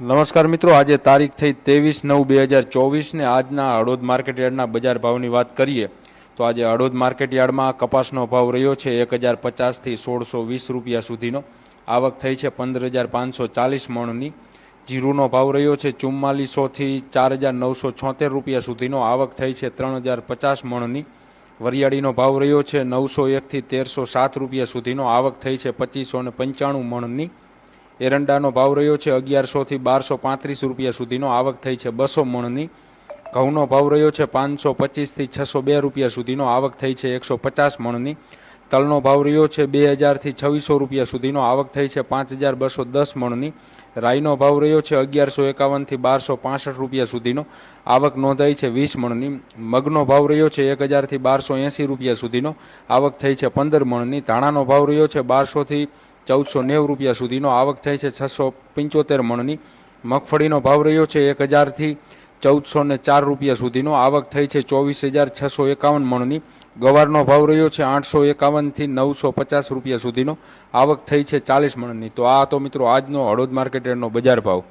નમસ્કાર મિત્રો, આજે તારીખ થઈ ત્રેવીસ નવ બે હજાર ચોવીસને આજના હળોદ માર્કેટયાર્ડના બજાર ભાવની વાત કરીએ, તો આજે હળોદ માર્કેટયાર્ડમાં કપાસનો ભાવ રહ્યો છે એક હજાર પચાસથી સોળસો વીસ રૂપિયા સુધીનો. આવક થઈ છે પંદર હજાર પાંચસો ચાલીસ મણની. જીરુનો ભાવ રહ્યો છે ચુમ્માલીસોથી ચાર હજાર નવસો છોતેર રૂપિયા સુધીનો. આવક થઈ છે ત્રણ હજાર પચાસ મણની. વરિયાળીનો ભાવ રહ્યો છે નવસો એકથી તેરસો સાત રૂપિયા સુધીનો. આવક થઈ છે પચીસો ને પંચાણું મણની. એરંડાનો ભાવ રહ્યો છે અગિયારસોથી બારસો પાંત્રીસ રૂપિયા સુધીનો. આવક થઈ છે બસો મણની. ઘઉંનો ભાવ રહ્યો છે પાંચસો પચીસથી છસો બે રૂપિયા સુધીનો. આવક થઈ છે એકસો પચાસ મણની. તલનો ભાવ રહ્યો છે બે હજારથી છવ્વીસો રૂપિયા સુધીનો. આવક થઈ છે પાંચ હજાર બસો દસ મણની. રાઈનો ભાવ રહ્યો છે અગિયારસો એકાવનથી બારસો પાસઠ રૂપિયા સુધીનો. આવક નોંધાઈ છે વીસ મણની. મગનો ભાવ રહ્યો છે એક હજારથી બારસો એંસી રૂપિયા સુધીનો. આવક થઈ છે પંદર મણની. ધાણાનો ભાવ રહ્યો છે બારસોથી ચૌદસો નેવું રૂપિયા સુધીનો આવક થઈ છે. છસો પંચોતેર મણની મગફળીનો ભાવ રહ્યો છે. એક હજારથી ચૌદસો ને ચાર રૂપિયા સુધીનો આવક થઈ છે. ચોવીસ હજાર છસો એકાવન મણની ગવારનો ભાવ રહ્યો છે. આઠસો એકાવનથી નવસો પચાસ રૂપિયા સુધીનો આવક થઈ છે. ચાલીસ મણની. તો આ તો મિત્રો આજનો હળોદ માર્કેટનો બજાર ભાવ.